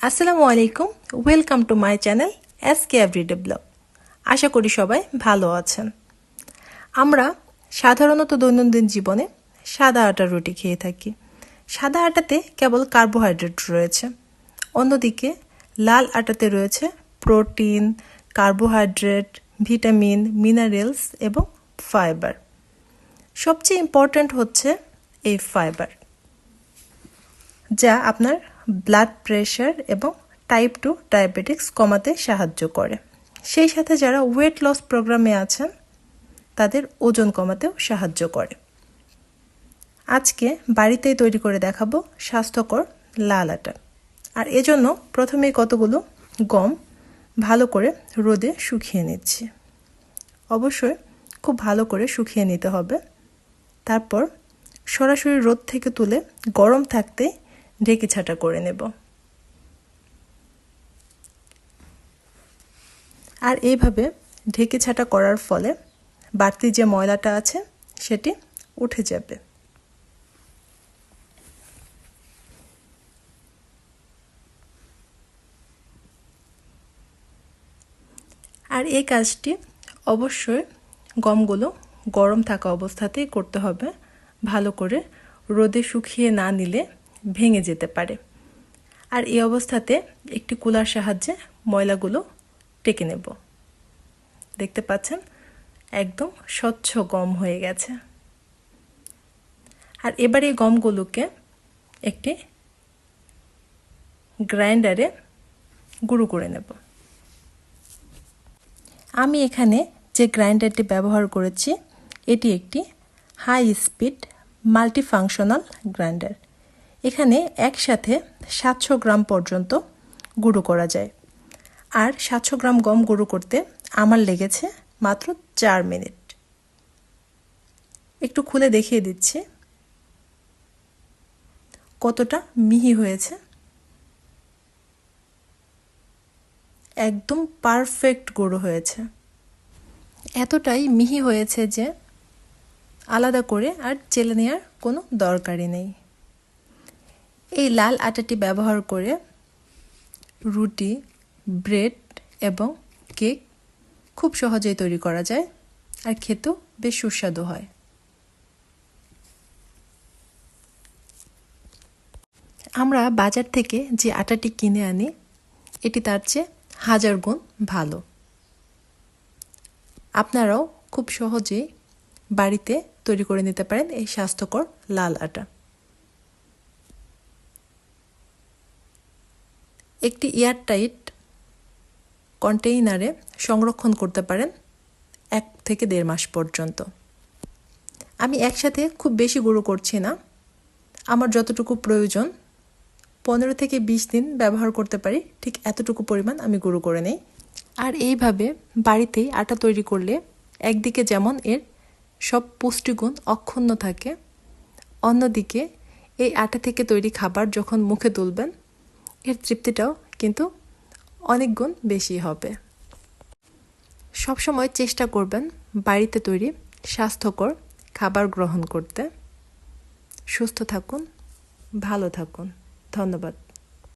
আসসালামু আলাইকুম welcome to my channel S K everyday blog আশা করি সবাই ভালো আছেন। আমরা সাধারণত দৈনন্দিন জীবনে সাদা আটার রুটি খেয়ে থাকি। সাদা আটাতে কেবল কার্বোহাইড্রেট রয়েছে। অন্যদিকে লাল আটাতে রয়েছে প্রোটিন কার্বোহাইড্রেট ভিটামিন মিনারেলস এবং ফাইবার সবচেয়ে ইম্পর্ট্যান্ট হচ্ছে এই ফাইবার যা আপনার ব্লাড প্রেশার এবং টাইপ টু ডায়াবেটিক্স কমাতে সাহায্য করে। সেই সাথে যারা ওয়েট লস প্রোগ্রামে আছেন, তাদের ওজন কমাতেও সাহায্য করে। আজকে বাড়িতেই তৈরি করে দেখাবো স্বাস্থ্যকর লাল আটা। আর এজন্য প্রথমেই কতগুলো গম ভালো করে রোদে শুকিয়ে নিচ্ছি। অবশ্যই খুব ভালো করে শুকিয়ে নিতে হবে। তারপর সরাসরি রোদ থেকে তুলে গরম থাকতেই ঢেকে ছাটা করে নেব। আর এইভাবে ঢেকে ছাটা করার ফলে বাড়তি যে ময়লাটা আছে, সেটি উঠে যাবে। আর এই কাজটি অবশ্যই গমগুলো গরম থাকা অবস্থাতেই করতে হবে। ভালো করে রোদে শুকিয়ে না নিলে ভেঙে যেতে পারে। আর এই অবস্থাতে একটি কুলার সাহায্যে ময়লাগুলো টেকে নেব। দেখতে পাচ্ছেন, একদম স্বচ্ছ গম হয়ে গেছে। আর এবার এই গমগুলোকে একটি গ্রাইন্ডারে গুঁড়ো করে নেব। আমি এখানে যে গ্রাইন্ডারটি ব্যবহার করেছি, এটি একটি হাই স্পিড মাল্টিফাংশনাল গ্রাইন্ডার। এখানে একসাথে সাতশো গ্রাম পর্যন্ত গুঁড়ো করা যায়। আর সাতশো গ্রাম গম গুঁড়ো করতে আমার লেগেছে মাত্র চার মিনিট। একটু খুলে দেখিয়ে দিচ্ছি। কতটা মিহি হয়েছে? একদম পারফেক্ট গুঁড়ো হয়েছে। এতটাই মিহি হয়েছে যে আলাদা করে আর চেলে নেওয়ার কোনো দরকারই নেই। এই লাল আটাটি ব্যবহার করে রুটি, ব্রেড এবং কেক খুব সহজেই তৈরি করা যায় আর খেতেও বেশ সুস্বাদু হয়। আমরা বাজার থেকে যে আটাটি কিনে আনি, এটি তার চেয়ে হাজার গুণ ভালো। আপনারাও খুব সহজেই বাড়িতে তৈরি করে নিতে পারেন এই স্বাস্থ্যকর লাল আটা। একটি এয়ারটাইট কন্টেইনারে সংরক্ষণ করতে পারেন এক থেকে দেড় মাস পর্যন্ত। আমি একসাথে খুব বেশি গুঁড়ো করছি না। আমার যতটুকু প্রয়োজন, পনেরো থেকে বিশ দিন ব্যবহার করতে পারি, ঠিক এতটুকু পরিমাণ আমি গুঁড়ো করে নেই। আর এইভাবে বাড়িতেই আটা তৈরি করলে একদিকে যেমন এর সব পুষ্টিগুণ অক্ষুণ্ণ থাকে, অন্যদিকে এই আটা থেকে তৈরি খাবার যখন মুখে তুলবেন এর তৃপ্তিটাও কিন্তু অনেক গুণ বেশি হবে। সবসময় চেষ্টা করবেন বাড়িতে তৈরি স্বাস্থ্যকর খাবার গ্রহণ করতে। সুস্থ থাকুন, ভালো থাকুন। ধন্যবাদ।